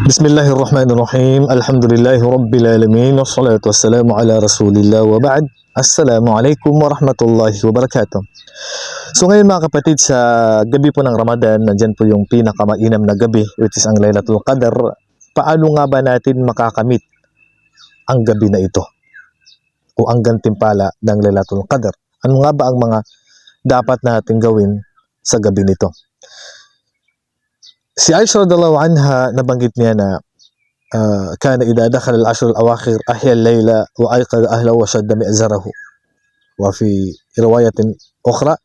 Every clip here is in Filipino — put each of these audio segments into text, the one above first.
Bismillahirrahmanirrahim. Alhamdulillahi Rabbil Alamin. Wassalatu wassalamu ala Rasulillah wa ba'd. Assalamualaikum warahmatullahi wabarakatuh. So ngayon mga kapatid, sa gabi po ng Ramadan, nandyan po yung pinakamainam na gabi, which is ang Laylatul Qadar. Paano nga ba natin makakamit ang gabi na ito? O ang gantimpala ng Laylatul Qadar? Ano nga ba ang mga dapat natin gawin sa gabi nito? Si Aisha radhiallahu anha nabanggit niya na uh, kana idha dakhala al-ashr al-awakhir ahya al-layla wa ayqadha ahlahu wa shadda mi'zarahu. Wa fi riwayatin ukhra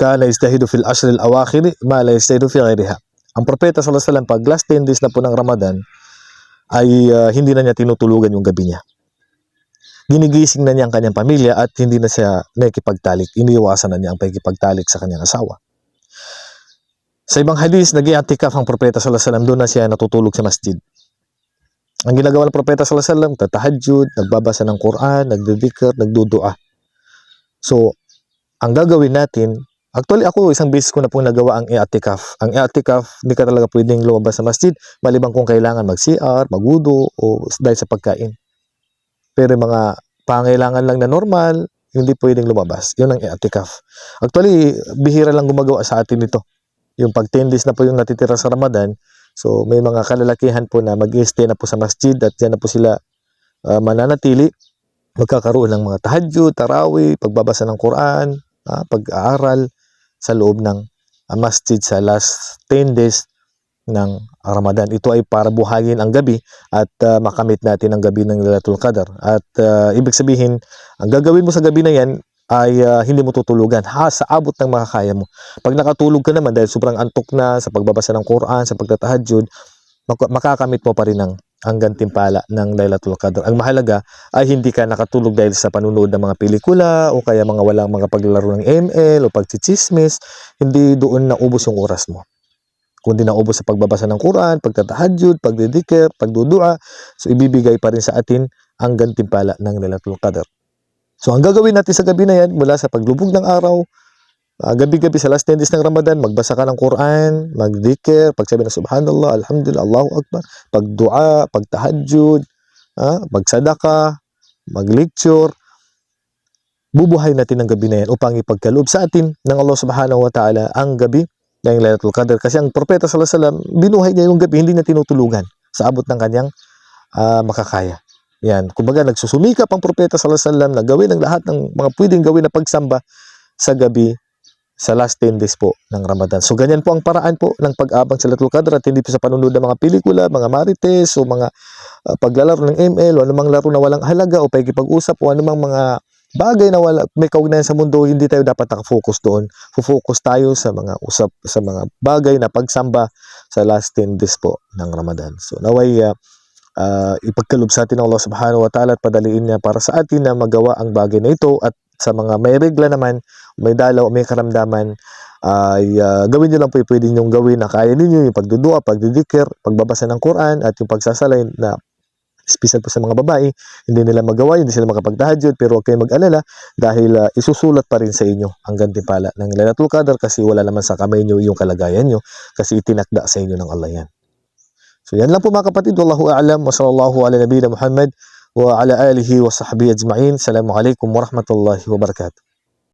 kana yastahidu fil ashr al-awakhir ma la yastahidu fi ghayriha. Ang propeta sallallahu alaihi wasallam pag last 10 days na po ng Ramadan ay uh, hindi na niya tinutulugan yung gabi niya. Ginigising na niya ang kanyang pamilya at hindi na siya nakikipagtalik. Iniiwasan na niya ang pagkipagtalik sa kanyang asawa sa ibang hadis, nag i'atikaf ang propeta sallallahu alaihi wasallam doon na siya natutulog sa masjid. Ang ginagawa ng propeta sallallahu alaihi wasallam, tatahajjud, nagbabasa ng Quran, nagdidikr, nagdudua. So, ang gagawin natin, actually ako isang beses ko na po nagawa ang i'atikaf. Ang i'atikaf, hindi ka talaga pwedeng lumabas sa masjid, maliban kung kailangan mag-CR, magudo, o dahil sa pagkain. Pero mga pangailangan lang na normal, hindi pwedeng lumabas. Yun ang i'atikaf. Actually, bihira lang gumagawa sa atin ito yung pag 10 days na po yung natitira sa Ramadan, so may mga kalalakihan po na mag-stay na po sa masjid at dyan na po sila uh, mananatili. Magkakaroon ng mga tahajjud, tarawih, pagbabasa ng Quran, uh, pag-aaral sa loob ng uh, masjid sa last 10 days ng Ramadan. Ito ay para buhayin ang gabi at uh, makamit natin ang gabi ng Lailatul Qadar. At uh, ibig sabihin, ang gagawin mo sa gabi na yan ay uh, hindi mo tutulugan ha sa abot ng makakaya mo. Pag nakatulog ka naman dahil sobrang antok na sa pagbabasa ng Quran, sa pagtatahajjud, mak- makakamit mo pa rin ang ang gantimpala ng Lailatul Qadr. Ang mahalaga ay hindi ka nakatulog dahil sa panunood ng mga pelikula o kaya mga walang mga paglalaro ng ML o pagchichismis, hindi doon naubos yung oras mo. Kundi naubos sa pagbabasa ng Quran, pagtatahajjud, pagdidikir, pagdudua, so ibibigay pa rin sa atin ang gantimpala ng Lailatul Qadr. So, ang gagawin natin sa gabi na yan, mula sa paglubog ng araw, uh, gabi-gabi sa last 10 days ng Ramadan, magbasa ka ng Quran, magdikir, pagsabi ng Subhanallah, Alhamdulillah, Allahu Akbar, pagdua, pagtahajjud, uh, magsadaka, maglecture, bubuhay natin ang gabi na yan upang ipagkaloob sa atin ng Allah Subhanahu wa Ta'ala ang gabi ng Lailatul Qadr. Kasi ang Propeta Sallallahu Alaihi Wasallam, binuhay niya yung gabi, hindi niya tinutulugan sa abot ng kanyang uh, makakaya. Yan, kumbaga nagsusumikap ang propeta sallallahu alaihi wasallam na gawin ang lahat ng mga pwedeng gawin na pagsamba sa gabi sa last 10 days po ng Ramadan. So ganyan po ang paraan po ng pag-abang sa Latul Qadr hindi po sa panunod ng mga pelikula, mga marites o mga uh, paglalaro ng ML o anumang laro na walang halaga o pagkipag-usap o anumang mga bagay na wala may kaugnayan sa mundo, hindi tayo dapat nakafocus doon. Focus tayo sa mga usap sa mga bagay na pagsamba sa last 10 days po ng Ramadan. So naway uh, uh, ipagkalob sa atin ng Allah subhanahu wa ta'ala at padaliin niya para sa atin na magawa ang bagay na ito at sa mga may regla naman, may dalaw, may karamdaman, ay uh, gawin niyo lang po yung pwede niyong gawin na kaya ninyo, yung pagdudua, pagdidikir, pagbabasa ng Quran at yung pagsasalay na special po sa mga babae, hindi nila magawa, hindi sila makapagtahajud, pero huwag kayong mag-alala dahil uh, isusulat pa rin sa inyo ang gantimpala ng Lailatul Qadr kasi wala naman sa kamay niyo yung kalagayan niyo kasi itinakda sa inyo ng Allah yan. So yan lang po mga kapatid. Wallahu a'lam wa sallallahu ala nabiyina Muhammad wa ala alihi wa sahbihi ajma'in. Assalamualaikum warahmatullahi wabarakatuh.